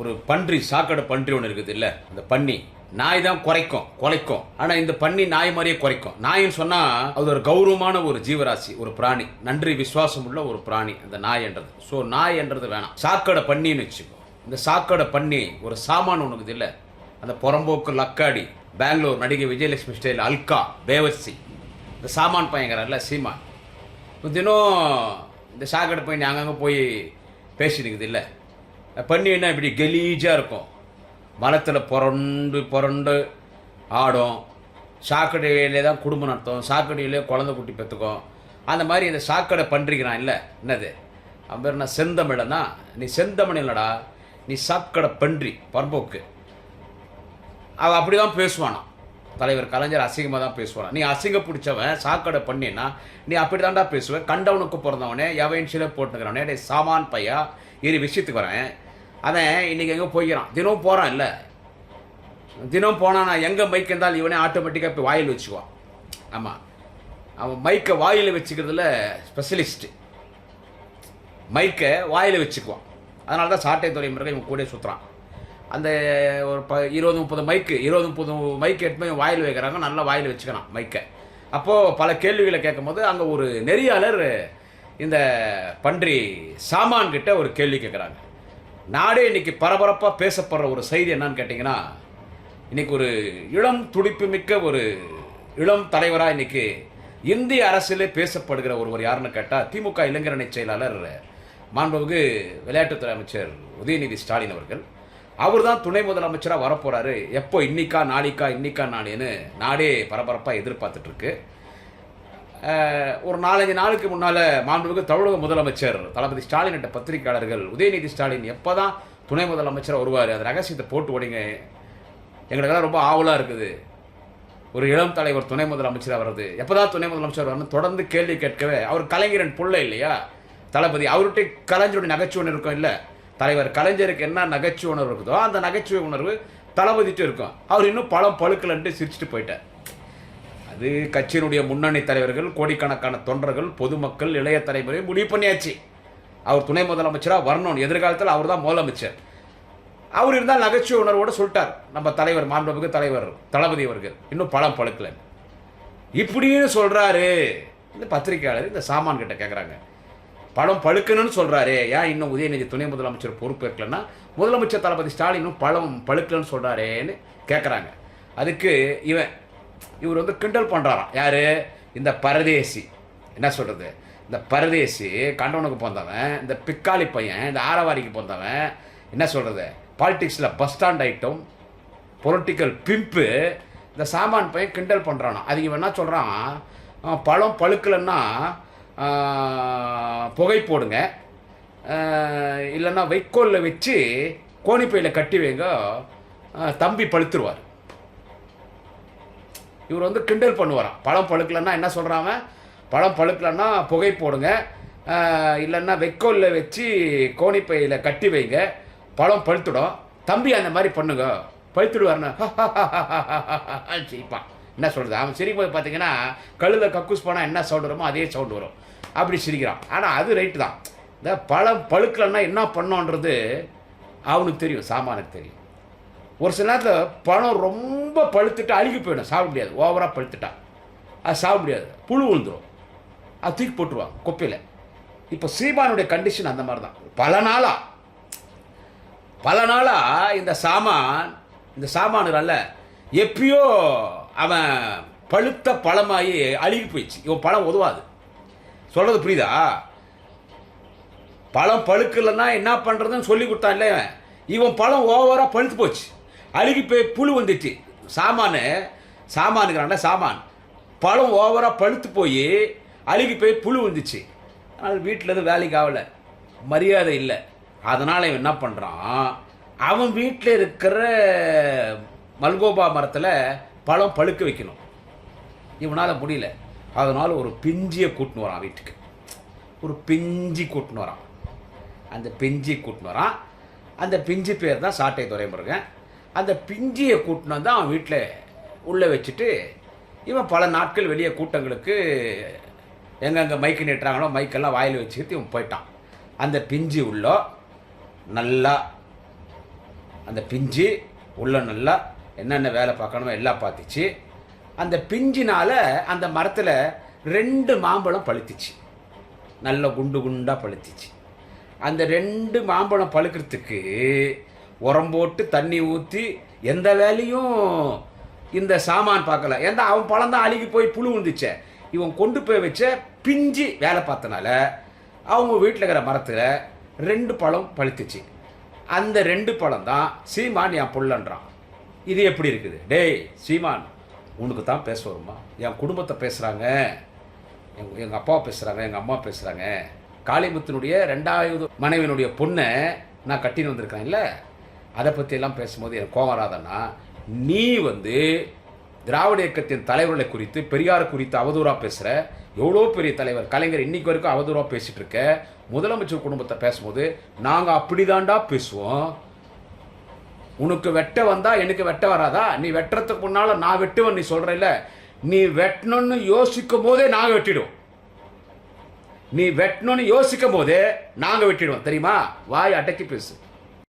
ஒரு பன்றி சாக்கடை பன்றி ஒன்று இருக்குது இல்லை அந்த பன்னி. நாய் தான் குறைக்கும் குலைக்கும். ஆனா இந்த பன்னி நாய் மாதிரியே குறைக்கும். நாயின்னு சொன்னா அது ஒரு கௌரவமான ஒரு ஜீவராசி ஒரு பிராணி. நன்றி விசுவாசம் உள்ள ஒரு பிராணி அந்த நாய் என்றது. ஸோ நாய் என்றது வேணாம். சாக்கடை பன்னின்னு வச்சுக்கோ. இந்த சாக்கடை பன்னி ஒரு சாமான் ஒன்று இருக்குது இல்லை அந்த புறம்போக்கு லக்காடி பெங்களூர் நடிகை விஜயலட்சுமி ஸ்டைல் அல்கா பேவர்சி. இந்த சாமான் பையங்கிறார்ல சீமான். தினம் இந்த சாக்கடை பையன் அங்கங்கே போய் பேசினுக்குது இல்லை பன்னின்னா இப்படி கலீஜாக இருக்கும். மரத்தில் புரண்டு புரண்டு ஆடும். சாக்கடையிலே தான் குடும்பம் நடத்தும். சாக்கடையிலே குழந்தை குட்டி பெற்றுக்கும் அந்த மாதிரி இந்த சாக்கடை பன்றிக்கிறான் இல்லை. என்னது? அவன் பேர் நான் செந்தமிழனா? நீ செந்தமிழ் இல்லைடா. நீ சாக்கடை பன்றி பரம்போக்கு. அவன் அப்படி தான் பேசுவானாம். தலைவர் கலைஞர் அசிங்கமாக தான் பேசுவான் நீ அசிங்க பிடிச்சவன் சாக்கடை பண்ணினா நீ அப்படி தான்டா பேசுவேன் கண்டவனுக்கு பிறந்தவனே எவன் சில போட்டுக்கிறவனே சாமான் பையா இரு விஷயத்துக்கு வரேன். அவன் இன்றைக்கி எங்கே போய்க்கிறான். தினம் போகிறான் இல்லை. தினம் போனா நான் எங்கே மைக் இருந்தாலும் இவனே ஆட்டோமேட்டிக்காக போய் வாயில் வச்சுக்குவான். ஆமாம் அவன் மைக்கை வாயில் வச்சுக்கிறதுல ஸ்பெஷலிஸ்ட்டு மைக்கை வாயில் வச்சுக்குவான். அதனால தான் சாட்டை துறை முருகன் இவன் கூட சுற்றுறான் அந்த ஒரு ப இருபது முப்பது மைக்கு இருபது முப்பது மைக்கு எடுத்து வாயில் வைக்கிறாங்க. நல்லா வாயில் வச்சுக்கிறான் மைக்கை அப்போது பல கேள்விகளை கேட்கும்போது அங்கே ஒரு நெறியாளர் இந்த பன்றி சாமான்கிட்ட ஒரு கேள்வி கேட்குறாங்க. நாடே இன்னைக்கு பரபரப்பாக பேசப்படுற ஒரு செய்தி என்னன்னு கேட்டிங்கன்னா இன்னைக்கு ஒரு இளம் துடிப்பு மிக்க ஒரு இளம் தலைவராக இன்னைக்கு இந்திய அரசியலே பேசப்படுகிற ஒருவர் யாருன்னு கேட்டால் திமுக இளைஞரணி செயலாளர் மாண்புமிகு விளையாட்டுத்துறை அமைச்சர் உதயநிதி ஸ்டாலின் அவர்கள். அவர் தான் துணை முதலமைச்சராக வரப்போகிறாரு எப்போ இன்னிக்கா நாளைக்கா இன்னிக்கா நாளேன்னு நாடே பரபரப்பாக எதிர்பார்த்துட்ருக்கு ஒரு நாலஞ்சு நாளுக்கு முன்னால் மாண்புமிகு தமிழக முதலமைச்சர் தளபதி ஸ்டாலின் என்ற பத்திரிகையாளர்கள் உதயநிதி ஸ்டாலின் எப்போ தான் துணை முதலமைச்சராக வருவார் அந்த ரகசியத்தை போட்டு ஓடிங்க. எங்களுக்கெல்லாம் ரொம்ப ஆவலாக இருக்குது. ஒரு இளம் தலைவர் துணை முதலமைச்சராக வர்றது. எப்போதான் துணை முதலமைச்சர் வரணும் தொடர்ந்து கேள்வி கேட்கவே அவர் கலைஞரன் பிள்ளை இல்லையா? தளபதி அவர்கிட்ட கலைஞருடைய நகைச்சுவை உணர்வு இருக்கும் இல்லை? தலைவர் கலைஞருக்கு என்ன நகைச்சுவை உணர்வு இருக்குதோ அந்த நகைச்சுவை உணர்வு தளபதிட்டு இருக்கும். அவர் இன்னும் பழம் பழுக்கலன்ட்டு சிரிச்சிட்டு போயிட்டார். அது கட்சியினுடைய முன்னணி தலைவர்கள் கோடிக்கணக்கான தொண்டர்கள் பொதுமக்கள் இளைய தலைமுறை முடிவு பண்ணியாச்சு. அவர் துணை முதலமைச்சராக வரணும் எதிர்காலத்தில் அவர் தான் முதலமைச்சர். அவர் இருந்தால் நகைச்சுவை உணர்வோடு சொல்லிட்டார். நம்ம தலைவர் மாண்புமிகு தலைவர் தளபதி அவர்கள். இன்னும் பழம் பழுக்கல. இப்படின்னு சொல்றாரு. இந்த பத்திரிகையாளர் இந்த சாமான் கிட்ட கேட்குறாங்க பழம் பழுக்கணும்னு சொல்றாரு. ஏன் இன்னும் உதயநிதி துணை முதலமைச்சர் பொறுப்பேற்கலன்னா முதலமைச்சர் தளபதி ஸ்டாலினும் பழம் பழுக்கலன்னு சொல்றாரேன்னு கேட்குறாங்க அதுக்கு இவன் இவர் வந்து கிண்டல் பண்ணுறாராம் யார்? இந்த பரதேசி. என்ன சொல்கிறது இந்த பரதேசி கண்டவனுக்கு பிறந்தவன் இந்த பிக்காளி பையன் இந்த ஆரவாரிக்கு பிறந்தவன் என்ன சொல்கிறது பாலிடிக்ஸில் bus stand item political pimp இந்த சாமான் பையன் கிண்டல் பண்ணுறானோ அது இவன் என்ன சொல்கிறான் பழம் பழுக்கலைன்னா புகை போடுங்க. இல்லைன்னா வைக்கோலில் வச்சு கோணிப்பையில் கட்டி வைங்க. தம்பி பழுத்துருவார். இவர் வந்து கிண்டல் பண்ணுவாராம். பழம் பழுக்கலன்னா என்ன சொல்கிறாங்க பழம் பழுக்கலன்னா புகை போடுங்க. இல்லைன்னா வெக்கோலில் வச்சு கோணிப்பையில் கட்டி வைங்க. பழம் பழுத்துடும். தம்பி அந்த மாதிரி பண்ணுங்க. பழுத்துடுவார்னு சிரிப்பான். என்ன சொல்கிறது அவன் சிரிக்கும்போது பார்த்தீங்கன்னா கழுத கக்கூஸ் போனால் என்ன சவுண்ட் வருமோ அதே சவுண்டு வரும். அப்படி சிரிக்கிறான். ஆனால் அது ரைட்டு தான். இந்த பழம் பழுக்கலன்னா என்ன பண்ணோன்றது அவனுக்கு தெரியும் சாமானுக்கு தெரியும். ஒரு சில நேரத்தில் பழம் ரொம்ப பழுத்துட்டு அழுகி போயிடும். சாப்பிட முடியாது. ஓவராக பழுத்துட்டா. அது சாப்பிட முடியாது. புழு விழுந்துடும் அது தூக்கி போட்டுருவாங்க குப்பையில். இப்போ சீமானுடைய கண்டிஷன் அந்த மாதிரி தான் பல நாளாக பல நாளாக இந்த சாமான் இந்த சாமானுல எப்பயோ அவன் பழுத்த பழமாகி அழுகி போயிடுச்சு. இவன் பழம் உதவாது. சொல்கிறது புரியுதா? பழம் பழுக்கலைன்னா என்ன பண்ணுறதுன்னு சொல்லி கொடுத்தான் இல்லை இவன் பழம் ஓவராக பழுத்து போச்சு. அழுகி போய் புழு வந்துச்சு. சாமானு சாமானுங்கிறான்ல சாமான். பழம் ஓவராக பழுத்து போய் அழுகி போய் புழு வந்துச்சு. அதனால் வீட்டில் எதுவும் வேலைக்கு ஆகலை. மரியாதை இல்லை. அதனால் இவன் என்ன பண்ணுறான் அவன் வீட்டில் இருக்கிற மல்கோபா மரத்தில் பழம் பழுக்க வைக்கணும். இவனால் முடியல. அதனால் ஒரு பிஞ்சியை கூட்டின்னு வரான் வீட்டுக்கு. ஒரு பிஞ்சி கூட்டின்னு வரான். அந்த பிஞ்சி கூட்டின்னு வரான். அந்த பிஞ்சி பேர் தான் சாட்டை துறைமுருகன் அந்த பிஞ்சியை கூட்டினா தான் அவன் வீட்டில் உள்ளே வச்சுட்டு இவன் பல நாட்கள் வெளியே கூட்டங்களுக்கு எங்கெங்கே மைக்கு நீட்டுறாங்களோ மைக்கெல்லாம் வாயில் வச்சுக்கிட்டு இவன் போயிட்டான். அந்த பிஞ்சு உள்ள நல்லா அந்த பிஞ்சு உள்ள நல்லா என்னென்ன வேலை பார்க்கணுமோ எல்லாம் பார்த்துச்சு. அந்த பிஞ்சினால் அந்த மரத்தில் ரெண்டு மாம்பழம் பழுத்துச்சு. நல்ல குண்டு குண்டாக பழுத்துச்சு. அந்த ரெண்டு மாம்பழம் பழுக்கிறதுக்கு உரம் போட்டு தண்ணி ஊற்றி எந்த வேலையும் இந்த சாமான் பார்க்கல. ஏன்னா அவன் பழம் தான் அழுகி போய் புழு வந்துச்சே இவன் கொண்டு போய் வச்ச பிஞ்சு வேலை பார்த்தனால அவங்க வீட்டில் இருக்கிற மரத்தில் ரெண்டு பழம் பழுத்துச்சு. அந்த ரெண்டு பழம் தான் சீமான் என் புள்ளன்றான். இது எப்படி இருக்குது? டேய் சீமான் உனக்கு தான் பேச வருமா? என் குடும்பத்தை பேசுகிறாங்க எங்கள் எங்கள் அப்பா பேசுகிறாங்க எங்கள் அம்மா பேசுகிறாங்க காளிமுத்தினுடைய ரெண்டாவது மனைவியினுடைய பொண்ணை நான் கட்டின்னு வந்திருக்கேன்ல அதை பற்றியெல்லாம் பேசும்போது எனக்கு கோவம் வராதன்னா நீ வந்து திராவிட இயக்கத்தின் தலைவர்களை குறித்து பெரியார் குறித்து அவதூறாக பேசுகிற எவ்வளோ பெரிய தலைவர் கலைஞர் இன்னைக்கு வரைக்கும் அவதூறாக பேசிகிட்டு இருக்க முதலமைச்சர் குடும்பத்தை பேசும்போது நாங்கள் அப்படிதான்டா பேசுவோம். உனக்கு வெட்ட வந்தால் எனக்கு வெட்ட வராதா? நீ வெட்டுறதுக்கு முன்னால் நான் வெட்டுவேன் நீ சொல்றல நீ வெட்டணும்னு யோசிக்கும் போதே நாங்கள் வெட்டிடுவோம். நீ வெட்டணும்னு யோசிக்கும் போதே நாங்கள் வெட்டிடுவோம். தெரியுமா? வாய் அடக்கி பேசு.